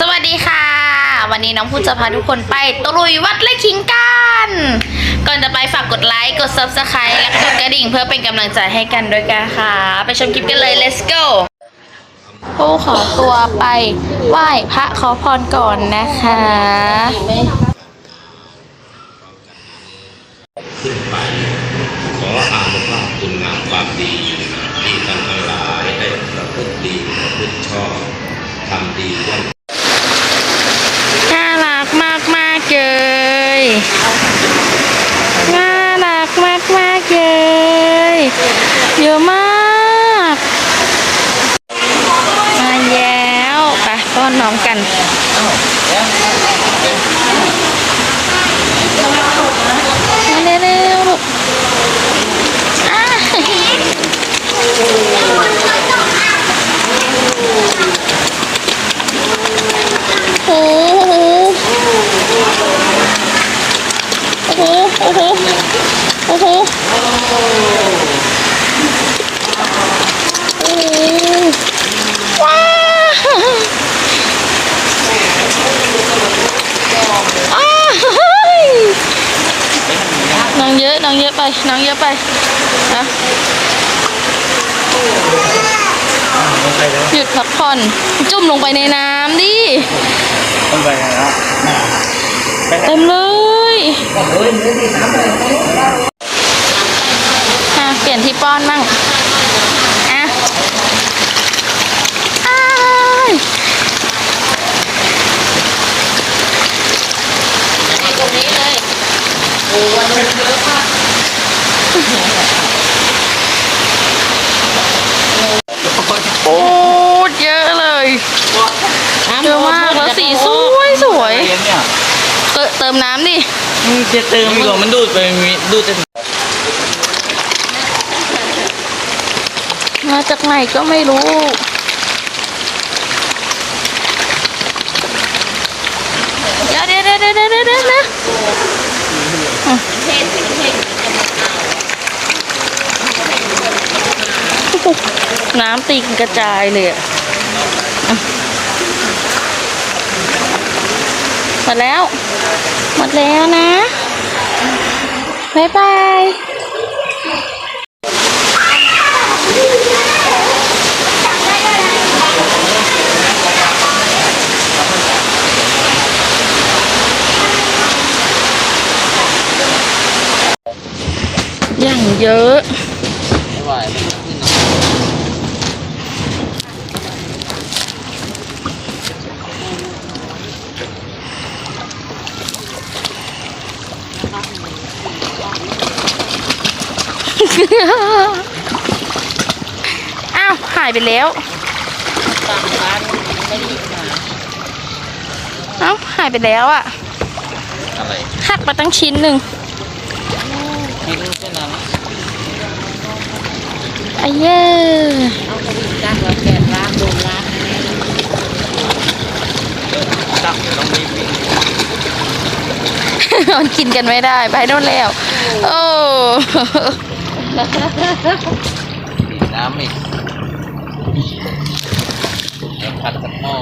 สวัสดีค่ะ วันนี้น้องพูดจะพาทุกคนไปตะลุยวัดไร่ขิงกันก่อนจะไปฝากกดไลค์กด subscribe และกดกระดิ่งเพื่อเป็นกำลังใจให้กันด้วยกันค่ะ ไปชมคลิปกันเลย let's go ผู้ขอตัวไปไหว้พระขอพรก่อนนะคะ ขึ้นไปขออานุภาพคุณงามความดี ที่ท่านทั้งหลายได้ประพฤติดีประพฤติชอบทำดีย่อม น่ารักมากมากๆเลยน่ารักมากมากๆเลย เยอะมาก มาแล้วไปต้อนน้องกัน มาเร็วๆลูกอะโอ้โหโอ้โห โอ้โห โอ้โห โอ้โหว้าวอ้าวเฮ้ย น้องเยอะน้องเยอะไป น้องเยอะไปนะหยุดพักผ่อน จุ่มลงไปในน้ำดิต้องไปแล้วเต็มเลยอะเปลี่ยนที่ป้อนมั่งอะอ้ายตรงนี้เลยโอ้วันนี้เยอะมาก โอ้เยอะเลยเยอะมากแล้วสีสวยสวยเลี้ยงเนี่ยเติเติมน้ำดิมึงจะเติมอีกเหรอมันดูดไปมีดูดจะมาจากไหนก็ไม่รู้เดี๋ยวเดี๋ยวเดี๋ยวเดี๋ยวเดี๋ยวเดี๋ยวเดี๋ยวอะ น้ำตีกระจายเลยอะหมดแล้ว หมดแล้วนะบ๊ายบายอย่างเยอะ อ้าว หายไปแล้วตามร้านไม่ได้มาเอ้าหายไปแล้วอะอะไรหักมาตั้งชิ้นหนึ่งไม่รู้เส้นนั้นไอ้เย้เอาไปจ้างเราแกนร้านโดนร้านตักต้องมีวิ่งมันกินกันไม่ได้ ไปโน่นแล้ว โอ้ ปิดน้ำอีกแล้วผัดกับหม้อ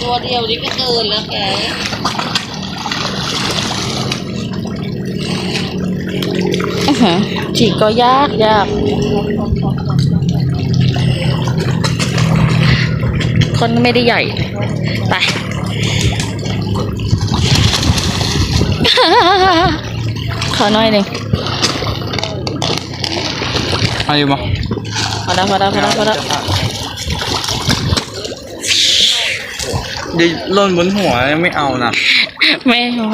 ตัวเดียวนี่ก็เกินแล้วแกอื้อหือฉีกก็ยากยาก คนไม่ได้ใหญ่ ไป ขอหน่อยหนึ่ง อายุมั้งพอแล้วพอแล้วพอแล้วพอแล้วเดี๋ยวหล่นบนหัวไม่เอานะไม่เอา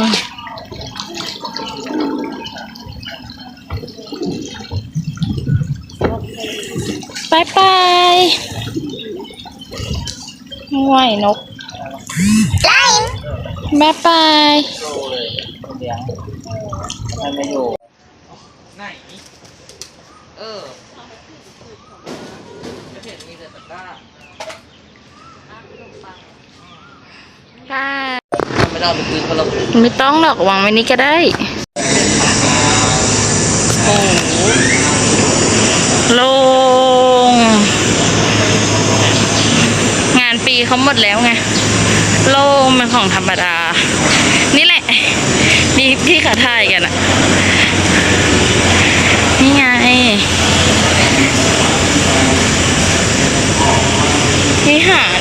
บายบายไหวนกบายบายเลี้ยงมันไม่อยู่ไหน เออจะเห็นมีแต่ตะกร้าค่ะไม่ได้เอาไปคืนเขาหรอกไม่ต้องหรอกวางไว้นี้ก็ได้ โอ้โหโลง งานปีเขาหมดแล้วไง โล่มเป็นของธรรมดา นี่แหละ นี่ที่เขาถ่ายกันอะนี่ไง วิหาร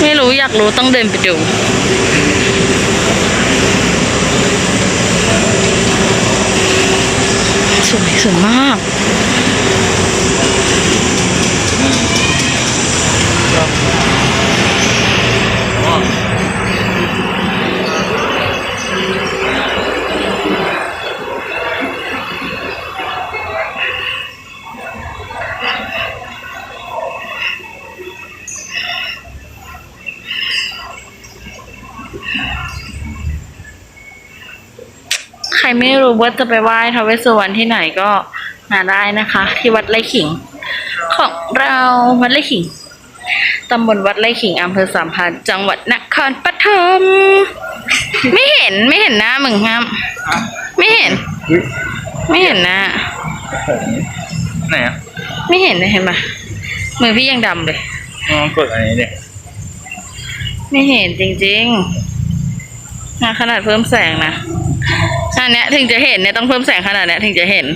ไม่ รู้อยาต้องเดินไปดูสวยสวยมาก ไม่รู้ว่าจะไปไหว้ทาวเวสสุวรรณที่ไหนก็มาได้นะคะ ที่วัดไร่ขิง ของเราวัดไร่ขิงตำบลวัดไร่ขิงอำเภอสามพันจังหวัดนครปฐมไม่เห็นไม่เห็นหน้ามึงครับ ไม่เห็น ไม่เห็นหน้าไหนอะไม่เห็นเลยเห็นปะมือพี่ยังดำเลยลองกดอันนี้เนี่ยไม่เห็นจริงๆนะขนาดเพิ่มแสงนะ อันเนี้ยถึงจะเห็นเนี่ยต้องเพิ่มแสงขนาดเนี้ยถึงจะเห็น